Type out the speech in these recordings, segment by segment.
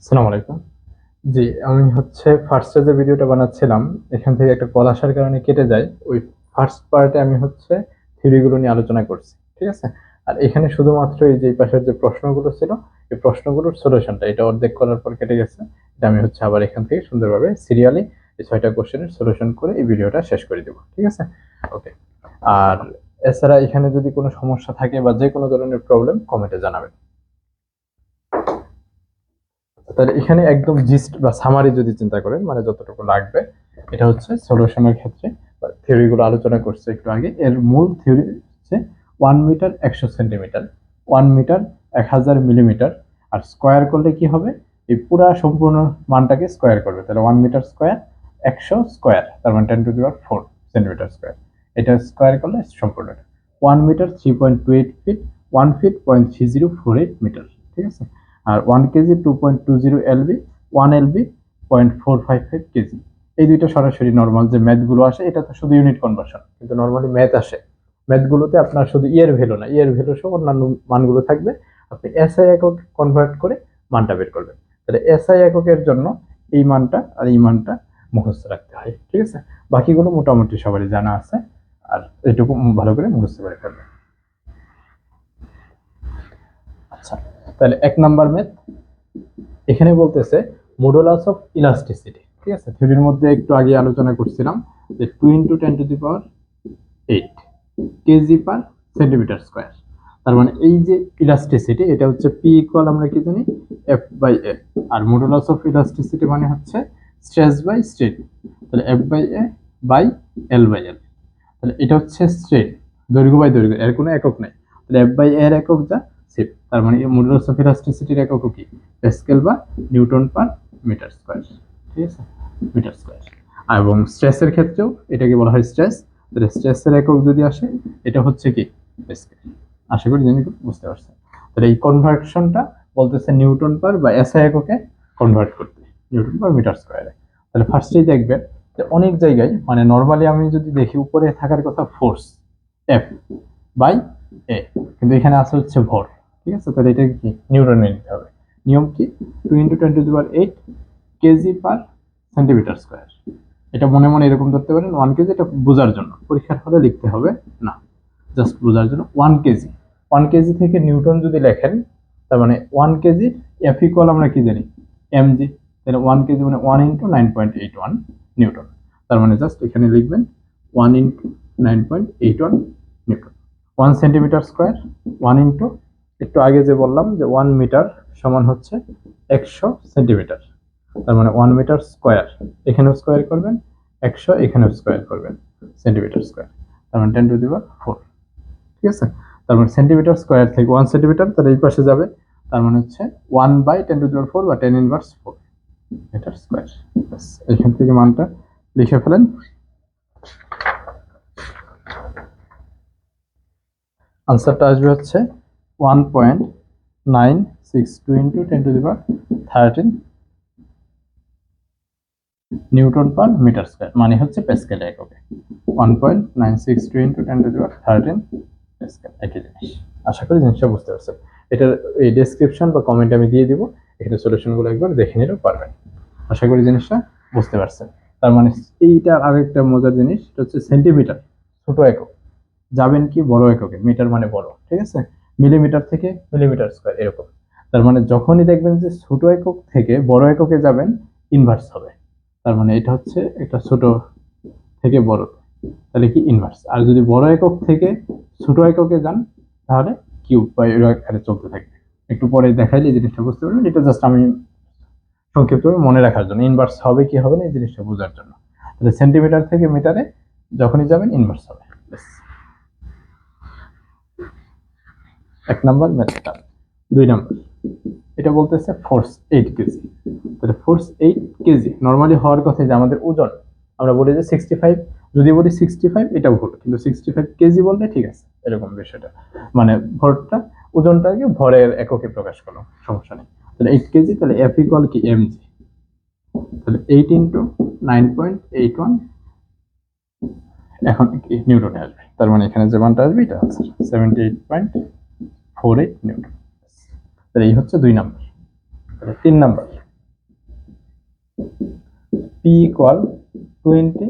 আসসালামু আলাইকুম। জি আমি হচ্ছে ফার্স্টে যে ভিডিওটা বানাচ্ছিলাম এখান থেকে একটা কল আসার কারণে কেটে যায়। ওই ফার্স্ট পার্টে আমি হচ্ছে থিওরিগুলো নিয়ে আলোচনা করছি ঠিক আছে? আর এখানে শুধুমাত্র এই যে পাশের যে প্রশ্নগুলো ছিল এই প্রশ্নগুলোর সলিউশনটা এটা অর্ধেক করার পর কেটে গেছে। এটা আমি হচ্ছে আবার এখান থেকে সুন্দরভাবে সিরিয়ালি এই ছয়টা কোশ্চেনের সলিউশন করে এই ভিডিওটা শেষ করে দেবো ঠিক আছে? ওকে আর এছাড়া এখানে যদি কোনো সমস্যা থাকে বা যে কোনো ধরনের প্রবলেম কমেন্টে জানাবেন। তাহলে এখানে একদম জিস্ট বা সামারি যদি চিন্তা করেন মানে যতটুকু লাগবে, এটা হচ্ছে সলিউশনের ক্ষেত্রে। থিওরিগুলো আলোচনা করছে একটু আগে। এর মূল থিওরি হচ্ছে ওয়ান মিটার একশো সেন্টিমিটার ওয়ান মিটার এক হাজার মিলিমিটার আর স্কোয়ার করলে কি হবে? এই পুরা সম্পূর্ণ মানটাকে স্কোয়ার করবে। তাহলে ওয়ান মিটার স্কোয়ার একশো স্কোয়ার তার মানে ten to the power four centimetre square এটা স্কোয়ার করলে সম্পূর্ণ one metre three point two eight feet one feet point three zero four eight metre ঠিক আছে? আর one kg two point two zero lb one lb point four five five kg এই দুইটা সরাসরি normal যে ম্যাথগুলো আসে, এটা তো শুধু ইউনিট কনভার্সন কিন্তু নর্মালি ম্যাথ আসে। ম্যাথগুলোতে আপনার শুধু ইয়ের ভ্যালু না ইয়ের ভ্যালু সহ অন্যান্য মানগুলো থাকবে। আপনি এসআই একক কনভার্ট করে মানটা বের করবেন। তাহলে এসআই এককের জন্য এই মানটা আর এই মানটা মুখস্থ রাখতে হয়, ঠিক আছে? বাকিগুলো মোটামুটি সবারই জানা আছে, আর এটুকু ভালো করে মুখস্থ করে ফেলবেন। আচ্ছা। তাহলে এক নাম্বার ম্যাথ এখানে বলতেছে মডুলাস অফ ইলাস্টিসিটি ঠিক আছে? থিওরির মধ্যে একটু আগে আলোচনা করছিলাম যে two into ten to the power eight kg per centimetre square তার মানে এই যে ইলাস্টিসিটি এটা হচ্ছে পি ইকুয়াল আমরা কি জানি? এফ বাই এ আর মডুলাস অফ ইলাস্টিসিটি মানে হচ্ছে স্ট্রেস বাই স্ট্রেন তাহলে F by A by L by L তাহলে এটা হচ্ছে স্ট্রেন দৈর্ঘ্য বাই দৈর্ঘ্য, এর কোনো একক নেই। তাহলে এফ বাই এর একক যা? সেফ তার মানে মডুলাস অফ ইলাস্টিসিটির একক কি? প্যাসকেল বা নিউটন পার মিটার স্কোয়ার। ঠিক আছে। Metre square. এবং স্ট্রেসের ক্ষেত্রেও এটাকে বলা হয় স্ট্রেস। তাহলে স্ট্রেসের একক যদি আসে এটা হচ্ছে কি? প্যাসকেল আশা করি জানি বুঝতে পারছেন। তাহলে এই কনভার্সনটা বলতেছে নিউটন পার বা এসআই এককে কনভার্ট করতে। নিউটন পার মিটার স্কোয়ারে। তাহলে ফার্স্টেই দেখবেন যে অনেক জায়গায় মানে নর্মালি আমি যদি দেখি উপরে থাকার কথা ফোর্স এফ বাই এ কিন্তু এখানে আসে হচ্ছে ভর। ঠিক আছে? তাহলে এটা কি? নিউটনে নিতে হবে। নিয়ম কি? Two into twenty two per eight kg per centimetre square এটা মনে মনে এরকম ধরতে পারেন ওয়ান কেজি এটা বোঝার জন্য। পরীক্ষার হলে লিখতে হবে না। জাস্ট বোঝার জন্য ওয়ান কেজি ওয়ান কেজি থেকে নিউটন যদি লেখেন, তার মানে ওয়ান কেজি এফ ইকুয়াল আমরা কি জানি? এম জি তাহলে ওয়ান কেজি মানে one into nine point eight one newton তার মানে জাস্ট এখানে লিখবেন one into nine point eight one newton one centimetre square one into একটু আগে যে বললাম যে ওয়ান মিটার সমান হচ্ছে একশো সেন্টিমিটার। তার মানে ওয়ান মিটার স্কোয়ার এখানেও স্কোয়ার করবেন, একশো এখানেও স্কোয়ার করবেন, সেন্টিমিটার স্কোয়ার তার মানে টেন টু দিবার ফোর ঠিক আছে? তার মানে সেন্টিমিটার স্কোয়ার থেকে ওয়ান সেন্টিমিটার তাহলে এই পাশে যাবে। তার মানে হচ্ছে one by ten to the power four বা ten inverse four metre square এখান থেকে মানটা লিখে ফেলেন। আনসারটা আসবে হচ্ছে one point nine six two into ten to the power thirteen newton per metre square মানে হচ্ছে প্যাসকেল এককে one point nine six two into ten to the power thirteen pascal একই জিনিস। আশা করি জিনিসটা বুঝতে পারছেন। এটার এই ডেসক্রিপশন বা কমেন্ট আমি দিয়ে দিব এখানে সলিউশনগুলো একবার দেখে নিলেও পারবেন। আশা করি জিনিসটা বুঝতে পারছেন। তার মানে এইটার আরেকটা মজার জিনিস, এটা হচ্ছে সেন্টিমিটার ছোট একক। যাবেন কি বড় এককে মিটার মানে বড়, ঠিক আছে? মিলিমিটার থেকে মিলিমিটার স্কোয়ার এরকম। তার মানে যখনই দেখবেন যে ছোট একক থেকে বড় এককে যাবেন ইনভার্স হবে। তার মানে এটা হচ্ছে একটা ছোট থেকে বড়। তাহলে কি ইনভার্স আর যদি বড় একক থেকে ছোট এককে যান তাহলে কিউব বা এর আকারে চলতে থাকবে। একটু পরে দেখাইলে এই জিনিসটা বুঝতে পারবেন। এটা জাস্ট আমি সংক্ষিপ্তভাবে মনে রাখার জন্য। ইনভার্স হবে কি হবে না এই জিনিসটা বোঝার জন্য। তাহলে সেন্টিমিটার থেকে মিটারে যখনই যাবেন ইনভার্স হবে ব্যাস। এক নাম্বার ম্যাথটা দুই নাম্বার। এটা বলতেছে ফোর্স এইট কেজি। তাহলে ফোর্স এইট কেজি নর্মালি হওয়ার কথা যে আমাদের ওজন, আমরা বলি যে সিক্সটি ফাইভ যদি বলি সিক্সটি ফাইভ এটা ভুল। কিন্তু সিক্সটি ফাইভ কেজি বললে ঠিক আছে, এরকম বিষয়টা। মানে ভরটা, ওজনটাকে ভরের এককে প্রকাশ করো সমস্যা নেই। তাহলে এইট কেজি, তাহলে এফ ইকুয়াল কি? এম জি তাহলে eight into nine point eight one এখন নিউটনে আসবে। তার মানে এখানে যে মানটা আসবে, এটা seventy eight point four eight newton. তাহলে এই হচ্ছে দুই নাম্বার। তাহলে তিন number. P equal twenty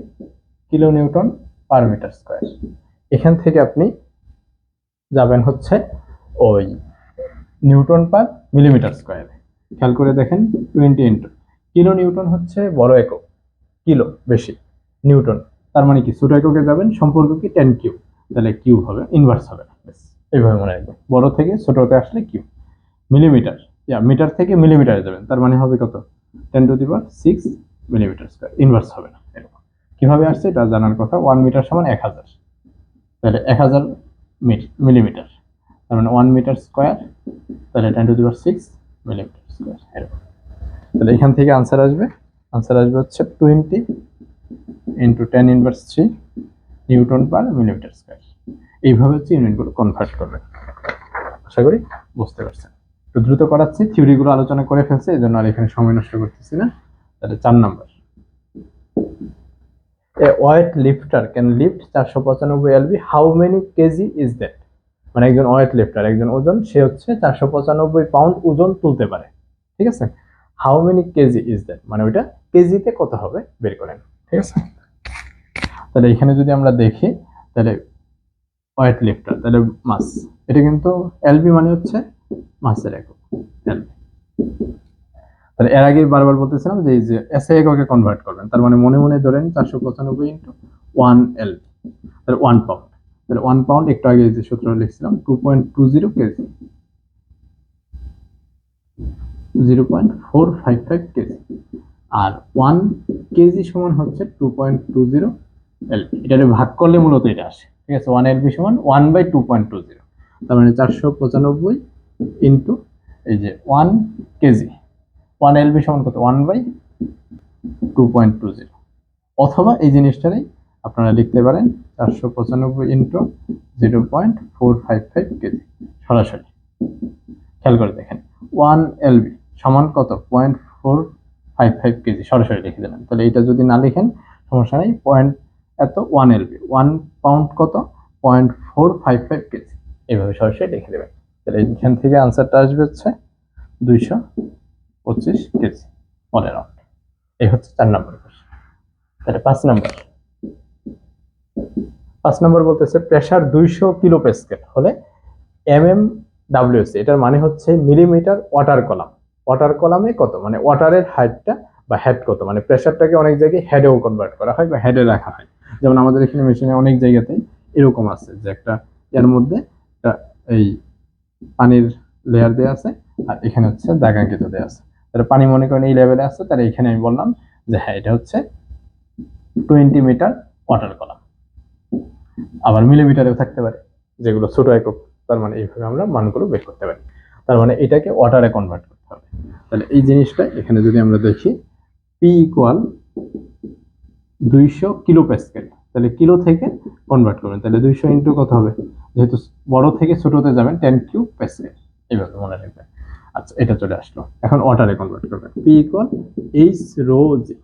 kilo newton per metre square এখান থেকে আপনি যাবেন হচ্ছে ওই নিউটন পার মিলিমিটার স্কোয়ারে খেয়াল করে দেখেন টোয়েন্টি ইন্টু কিলো নিউটন হচ্ছে বড় একক। কিলো বেশি নিউটন। তার মানে কি, ছোট এককে যাবেন, সম্পর্ক কি টেন কিউ তাহলে কিউ হবে ইনভার্স হবে। এইভাবে মনে রাখবেন বড় থেকে ছোটতে আসলে কিউ মিলিমিটার। ইয়া মিটার থেকে মিলিমিটারে যাবেন। তার মানে হবে কত? Ten to the six millimetre square inverse হবে না। এরকম। কীভাবে আসছে? এটা জানার কথা। ওয়ান মিটার সমান এক হাজার। তাহলে এক হাজার মিলিমিটার তার মানে ওয়ান মিটার স্কোয়ার তাহলে ten to the six millimetre square এরকম। তাহলে এখান থেকে আনসার আসবে। আনসার আসবে হচ্ছে twenty into ten inverse three newton per millimetre square এইভাবে হচ্ছে ইউনিটগুলো কনভার্ট করবে। আশা করি বুঝতে পারছেন। একটু দ্রুত করাচ্ছি থিওরিগুলো আলোচনা করে ফেলছে এই জন্য আর এখানে সময় নষ্ট করতেছি না। তাহলে চার number. A weight lifter can lift চারশো পঁচানব্বই lb how many kg is that মানে একজন ওয়েট লিফটার একজন ওজন, সে হচ্ছে চারশো পঁচানব্বই পাউন্ড ওজন তুলতে পারে। ঠিক আছে? How many kg is that মানে ওইটা কেজিতে কত হবে? বের করেন। ঠিক আছে? তাহলে এখানে যদি আমরা দেখি, তাহলে ওয়েট লিফটার তাহলে মাস। এটা কিন্তু এলবি মানে হচ্ছে মাসের একক তাহলে এর আগে বারবার বলতেছিলাম যে এই যে এসে এককে কনভার্ট করবেন, তার মানে মনে মনে ধরেন চারশো পঁচানব্বই ইন্টু ওয়ান এলবি তাহলে ওয়ান পাউন্ড তাহলে ওয়ান পাউন্ড একটু আগে যে সূত্র লিখছিলাম two point two zero kg zero point four five five kg আর ওয়ান কেজি সমান হচ্ছে two point two zero lb এটা ভাগ করলে মূলত এটা আসে। ঠিক আছে ওয়ান এলবি সমান one by two point two zero তার মানে চারশো পঁচানব্বই ইন্টু এই যে ওয়ান কেজি ওয়ান এলবি সমান কত? One by two point two zero অথবা এই জিনিসটারই আপনারা লিখতে পারেন চারশো পঁচানব্বই into zero point four five five kg সরাসরি। খেয়াল করে দেখেন ওয়ান এলবি সমান কত? Point four five five kg সরাসরি লিখে দিলেন তাহলে এটা যদি না লিখেন, সমস্যা নেই। পয়েন্ট এত ওয়ান এলবি ওয়ান পাউন্ড কত? Point four five five kg. এইভাবে সরাসরি লিখে দেবেন। তাহলে এখান থেকে আনসারটা আসবে হচ্ছে দুইশো পঁচিশ কেজি অল অ্যারাউন্ড এই হচ্ছে চার নম্বর তাহলে পাঁচ নম্বর পাঁচ নম্বর বলতেছে প্রেশার দুইশো কিলো পেসকেল হলে এম এম ডাব্লিউসি এটার মানে হচ্ছে মিলিমিটার ওয়াটার কলাম ওয়াটার কলামে কত? মানে ওয়াটারের হাইটটা বা হেড কত? মানে প্রেশারটাকে অনেক জায়গায় হেডেও কনভার্ট করা হয় বা হেডে রাখা হয়। যেমন আমাদের এখানে মেশিনে অনেক জায়গাতে এরকম আছে যে একটা এর মধ্যে এই পানির লেয়ার দেওয়া আছে আর এখানে হচ্ছে দাগাঙ্কিত দেওয়া আছে। তাহলে পানি মনে করেন এই লেভেলে আছে, তাহলে এখানে আমি বললাম যে হ্যাঁ এটা হচ্ছে টোয়েন্টি মিটার ওয়াটার কলাম আবার মিলিমিটারেও থাকতে পারে, যেগুলো ছোট একক, তার মানে এইভাবে আমরা মানগুলো বের করতে পারি। তার মানে এটাকে ওয়াটারে কনভার্ট করতে হবে। তাহলে এই জিনিসটা এখানে যদি আমরা দেখি পি ইকুয়াল দুইশো কিলো প্যাসকেল তাহলে কিলো থেকে কনভার্ট করবেন। তাহলে দুইশো ইন্টু কত হবে? যেহেতু বড় থেকে ছোটতে যাবেন টেন কিউ প্যাসকেল এইভাবে মনে রাখবেন। আচ্ছা এটা চলে আসলো। এখন ওয়াটারে কনভার্ট করবেন। P equal H rho G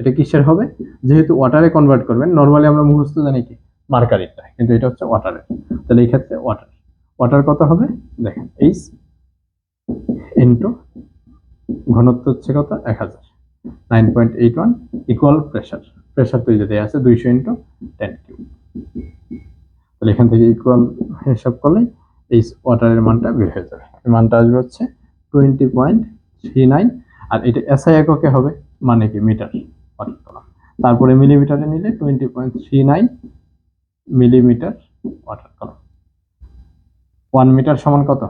এটা কিসের হবে? যেহেতু ওয়াটারে কনভার্ট করবেন নর্মালি আমরা মুখস্থ জানি কি? মার্কারিটা কিন্তু এটা হচ্ছে ওয়াটারের তাহলে এই ক্ষেত্রে ওয়াটার ওয়াটার কত হবে? দেখেন এইচ ইন্টু ঘনত্ব হচ্ছে কত? এক হাজার। Nine point eight one equal pressure pressure তো এই যে দেওয়া আছে দুইশো ইন্টু টেন কিউ তাহলে এখান থেকে ইকুয়াল হিসাব করলে এই ওয়াটারের মানটা বের হয়ে যাবে। মানটা আসবে হচ্ছে টোয়েন্টি পয়েন্ট থ্রি নাইন আর এটা এসআই এককে হবে মানে কি মিটার তারপরে মিলিমিটারে নিলে twenty point three nine millimetre water column one metre সমান কত?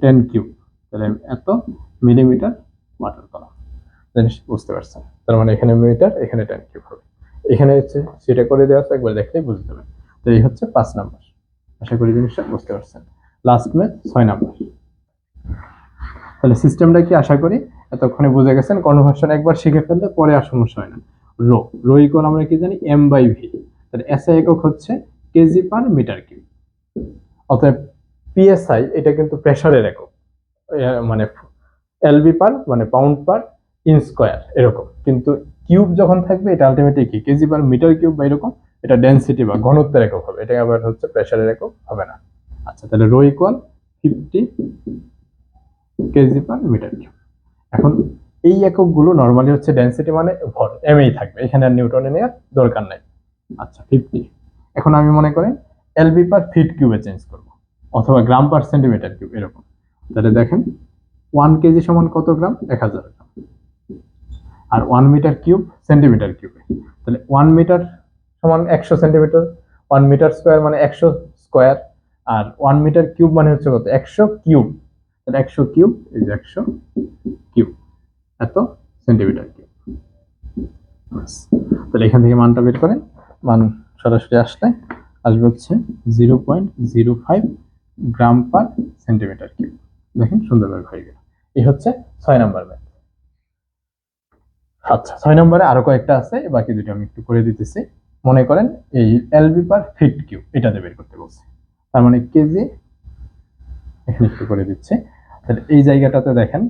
টেন কিউব তাহলে এত মিলিমিটার ওয়াটার জিনিস বুঝতে পারছেন। তার মানে এখানে মিটার, এখানে টেন কিউব হবে। এখানে হচ্ছে সেটা করে দেওয়া আছে, একবার দেখলেই বুঝতে যাবেন তো এই হচ্ছে পাঁচ নাম্বার। আশা করি জিনিসটা বুঝতে পারছেন। লাস্ট ম্যাথ ছয় নাম্বার। তাহলে সিস্টেমটা কি আশা করি? এতক্ষণে বুঝে গেছেন কনভার্সন একবার শিখে ফেললে পরে আর সমস্যা হয় না। রো রো ইকুয়াল আমরা কি জানি? এম বাই ভি তাহলে এসআই একক হচ্ছে কেজি পার মিটার কিউব অতএব পিএসআই এটা কিন্তু প্রেসারের একক। মানে এলবি পার মানে পাউন্ড পার ইন স্কোয়ার, এরকম। কিন্তু কিউব যখন থাকবে, এটা আলটিমেটলি কি? কেজি পার মিটার কিউব বা এরকম, এটা ডেন্সিটি বা ঘনত্বের একক হবে। এটা আবার হচ্ছে প্রেসারের একক হবে না। আচ্ছা তাহলে rho equal fifty kg per metre cube. এখন এই এককগুলো নর্মালি হচ্ছে ডেন্সিটি মানে ভর এমই থাকবে। এখানে আর নিউটনে নেওয়ার দরকার নাই। আচ্ছা ফিফটি এখন আমি মনে করেন এলবি পার ফিট কিউবে চেঞ্জ করব, অথবা গ্রাম পার সেন্টিমিটার কিউব এরকম। তাহলে দেখেন ওয়ান কেজি সমান কত গ্রাম এক হাজার গ্রাম আর ওয়ান মিটার কিউব সেন্টিমিটার কিউবে তাহলে ওয়ান মিটার সমান একশো সেন্টিমিটার ওয়ান মিটার স্কোয়ার মানে একশো স্কোয়ার আর ওয়ান মিটার কিউব মানে হচ্ছে কত? একশো কিউব তাহলে একশো কিউব এই যে একশো কিউব এত সেন্টিমিটার কিউব তাহলে এখান থেকে মানটা বের করেন। মান সরাসরি আসলে আসবে হচ্ছে zero point zero five gram per centimetre cube দেখেন সুন্দরভাবে হয়ে গেল। এই হচ্ছে ছয় নম্বর ম্যাথ আচ্ছা ছয় নম্বরে আরও কয়েকটা আছে বাকি দুটো আমি একটু করে দিতেছি। মনে করেন এই এলবি পার ফিট কিউব এটাতে বের করতে বলছে। তার মানে কেজি এখানে একটু করে দিচ্ছে। তাহলে এই জায়গাটাতে দেখেন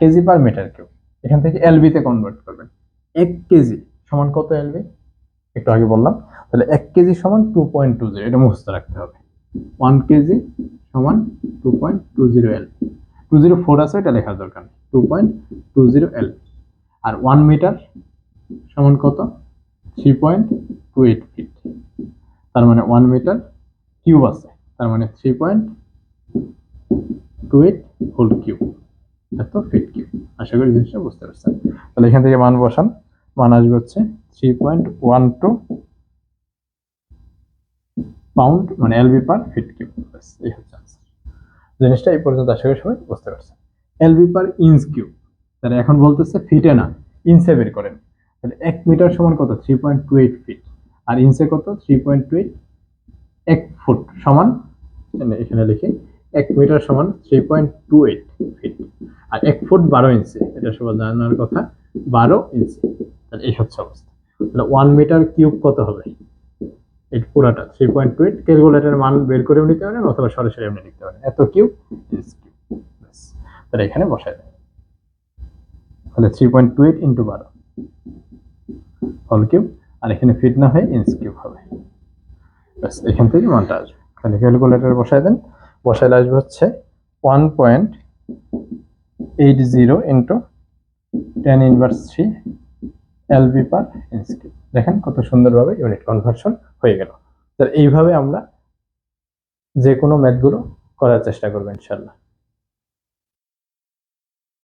কেজি পার মিটার কিউ এখান থেকে এলবি তে কনভার্ট করবেন। এক কেজি সমান কত এলবি একটু আগে বললাম। তাহলে এক কেজি সমান টু পয়েন্ট টু জিরো এটা মুখস্থ রাখতে হবে। ওয়ান কেজি সমান two point two zero L two zero four আছে, এটা লেখার দরকার two point two zero L আর ওয়ান মিটার সমান কত? Three point two eight feet তার মানে ওয়ান মিটার কিউব আছে। তার মানে three point two eight whole cube এত ফিট কিউব আশা করি জিনিসটা বুঝতে পারছেন। তাহলে এখান থেকে মান বসান। মান আসবে হচ্ছে three point one two pound মানে এলবি পার ফিট কিউব এই হচ্ছে। জিনিসটা এই পর্যন্ত আশা করি সবাই বুঝতে পারছেন। এলবি পার ইঞ্চ কিউব তাহলে এখন বলতেছে ফিটে না, ইঞ্চে বের করেন। তাহলে এক মিটার সমান কত? Three point two eight feet আর ইঞ্চে কত? থ্রি পয়েন্ট টু এইট এক ফুট সমান, এখানে- লিখি, এক মিটার সমান three point two eight feet আর এক ফুট বারো ইঞ্চি, এটা সবার জানার কথা, বারো ইঞ্চি। তাহলে এই হচ্ছে অবস্থা। তাহলে ওয়ান মিটার কিউব কত হবে? এই পুরাটা থ্রি পয়েন্ট টু এইট ক্যালকুলেটারের মান বের করেও নিতে পারেন, অথবা সরাসরি এমনি লিখতে পারেন। এত কিউব ইঞ্চ কিউব তাহলে এখানে বসায় দেয় তাহলে three point two eight into বারো। হল কিউব আর এখানে ফিট না হয়ে ইঞ্চ কিউব হবে। ব্যাস, এখান থেকে মানটা আসবে। তাহলে ক্যালকুলেটার বসায় দেন। বসাইলে আসবে হচ্ছে one point eight zero into ten inverse three lb per inch cube দেখেন কত সুন্দরভাবে ইউনিট কনভার্সন হয়ে গেল। তাহলে এইভাবে আমরা যে কোনো ম্যাথগুলো করার চেষ্টা করব ইনশাল্লাহ